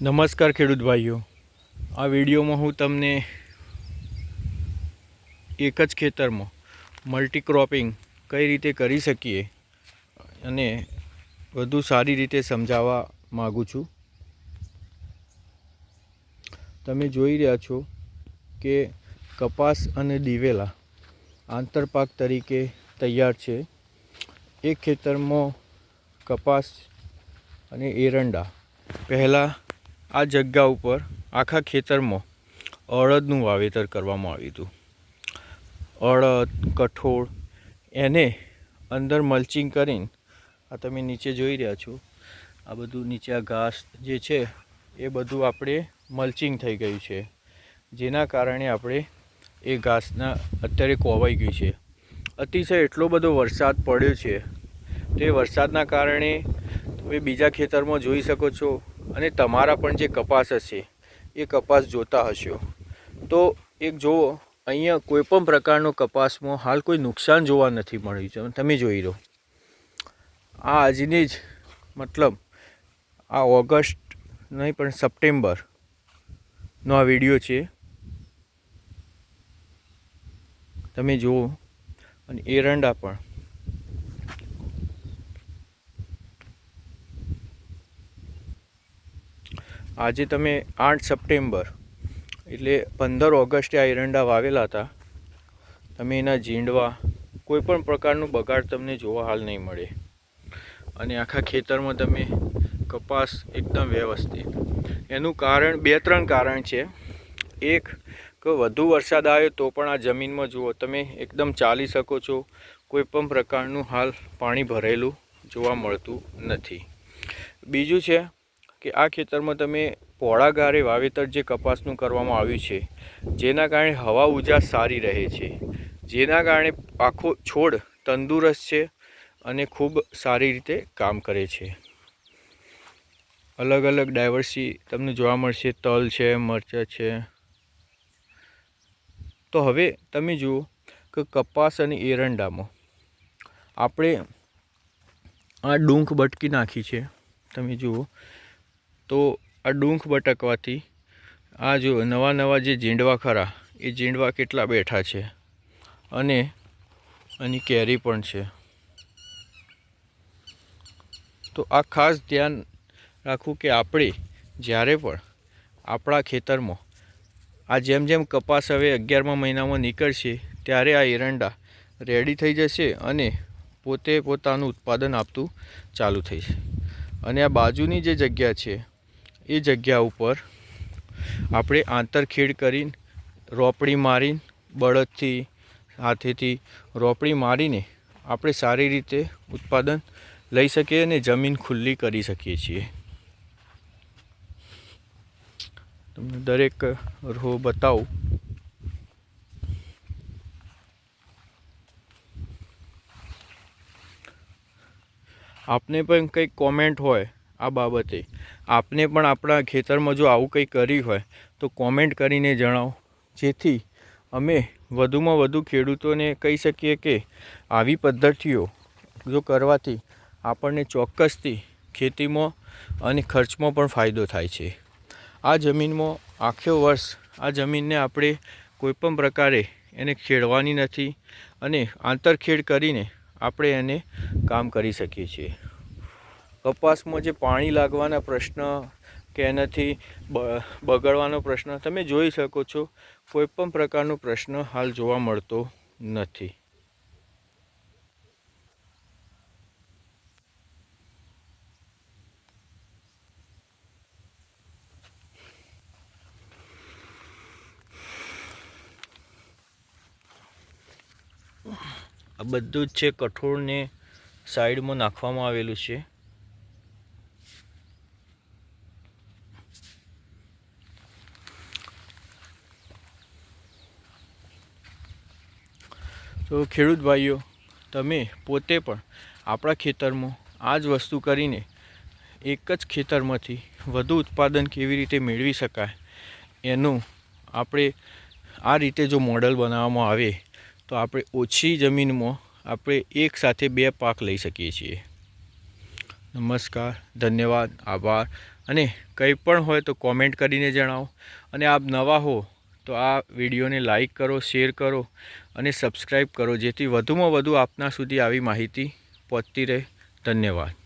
નમસ્કાર ખેડૂત ભાઈઓ. આ વિડીયોમાં હું તમને એક જ ખેતરમાં મલ્ટી ક્રોપિંગ કઈ રીતે કરી શકીએ અને વધુ સારી રીતે સમજાવવા માગું છું. તમે જોઈ રહ્યા છો કે કપાસ અને દિવેલા આંતરપાક તરીકે તૈયાર છે. એક ખેતરમાં કપાસ અને એરંડા પહેલાં આ જગ્યા ઉપર આખા ખેતરમાં અડદનું વાવેતર કરવામાં આવ્યું હતું. અડદ, કઠોળ એને અંદર મલ્ચિંગ કરીને આ તમે નીચે જોઈ રહ્યા છો, આ બધું નીચે આ ઘાસ જે છે એ બધું આપણે મલ્ચિંગ થઈ ગયું છે. જેના કારણે આપણે એ ઘાસના અત્યારે કોવાઈ ગયું છે. અતિશય એટલો બધો વરસાદ પડ્યો છે. તે વરસાદના કારણે તમે બીજા ખેતરમાં જોઈ શકો છો અને તમારા પણ જે કપાસ હશે, એ કપાસ જોતા હશો. તો એક જુઓ, અહીંયા કોઈ પણ પ્રકારનો કપાસમાં હાલ કોઈ નુકસાન જોવા નથી મળ્યું છે. તમે જોઈ લો. આ આજની જ, મતલબ આ ઓગસ્ટ નહીં, પણ સપ્ટેમ્બરનો આ વીડિયો છે. તમે જુઓ. અને એરંડા પણ. આજે તમે આઠ સપ્ટેમ્બર, એટલે પંદર ઓગસ્ટે આ એરંડા વાવેલા હતા. તમે એના ઝીંડવા, કોઈ પણ પ્રકારનું બગાડ તમને જોવા હાલ નહીં મળે. અને આખા ખેતરમાં તમે કપાસ એકદમ વ્યવસ્થિત. એનું કારણ, બે ત્રણ કારણ છે. એક, કે વધુ વરસાદ આવ્યો તો પણ આ જમીનમાં જુઓ, તમે એકદમ ચાલી શકો છો. કોઈ પણ પ્રકારનું હાલ પાણી ભરેલું જોવા મળતું નથી. બીજું છે કે આ ખેતરમાં તમે પોળા ગારે વાવેતર જે કપાસનું કરવામાં આવ્યું છે, જેના કારણે હવા ઉજાસ સારી રહે છે, જેના કારણે આખો છોડ તંદુરસ્ત છે અને ખૂબ સારી રીતે કામ કરે છે. અલગ અલગ ડાયવર્સી તમને જોવા મળશે, તલ છે, મરચાં છે. તો હવે તમે જુઓ કે કપાસ અને એરંડામાં આપણે આ ડુંખ બટકી નાખી છે. તમે જુઓ તો આ ડૂંખ બટકવાથી, આ જો નવા નવા જે ઝીંડવા ખરા, એ ઝીંડવા કેટલા બેઠા છે. અને એની કેરી પણ છે. તો આ ખાસ ધ્યાન રાખવું કે આપણે જ્યારે પણ આપણા ખેતરમાં, આ જેમ જેમ કપાસ હવે અગિયારમા મહિનામાં નીકળશે, ત્યારે આ એરંડા રેડી થઈ જશે અને પોતે પોતાનું ઉત્પાદન આપતું ચાલુ થશે અને આ બાજુની જે જગ્યા છે એ જગ્યા ઉપર આપણે આંતરખેડ કરીને રોપડી મારીને બળદથી હાથેથી રોપડી મારીને આપણે સારી રીતે ઉત્પાદન લઈ શકીએ અને જમીન ખુલ્લી કરી શકીએ છીએ. તમને દરેક રો બતાવું. આપને પણ કંઈક કોમેન્ટ હોય આ બાબતે. આપને પણ આપણા ખેતરમાં જો આવું કંઈ કર્યું હોય, તો કોમેન્ટ કરીને જણાવો. જેથી અમે વધુમાં વધુ ખેડૂતોને કહી શકીએ કે આવી પદ્ધતિઓ જો કરવાથી આપણને ચોક્કસથી ખેતીમાં અને ખર્ચમાં પણ ફાયદો થાય છે. આ જમીનમાં આખો વર્ષ આ જમીનને આપણે કોઈપણ પ્રકારે એને ખેડવાની નથી અને આંતરખેડ કરીને આપણે એને કામ કરી શકીએ છીએ. કપાસમાં જે પાણી લાગવાના પ્રશ્ન કે એનાથી બગડવાનો પ્રશ્ન, તમે જોઈ શકો છો, કોઈપણ પ્રકારનો પ્રશ્ન હાલ જોવા મળતો નથી. આ બધું જ છે કઠોળને સાઈડમાં નાખવામાં આવેલું છે. તો ખેડૂત ભાઈઓ, તમે પોતે પણ આપણા ખેતરમાં આ જ વસ્તુ કરીને એક જ ખેતરમાંથી વધુ ઉત્પાદન કેવી રીતે મેળવી શકાય, એનું આપણે આ રીતે જો મોડલ બનાવવામાં આવે, તો આપણે ઓછી જમીનમાં આપણે એક સાથે બે પાક લઈ શકીએ છીએ. નમસ્કાર, ધન્યવાદ, આભાર. અને કંઈ પણ હોય તો કોમેન્ટ કરીને જણાવો. અને આપ નવા હો તો આ વિડીયોને લાઇક કરો, શેર કરો અને સબસ્ક્રાઈબ કરો, જેથી વધુમાં વધુ આપના સુધી આવી માહિતી પહોંચતી રહે. ધન્યવાદ.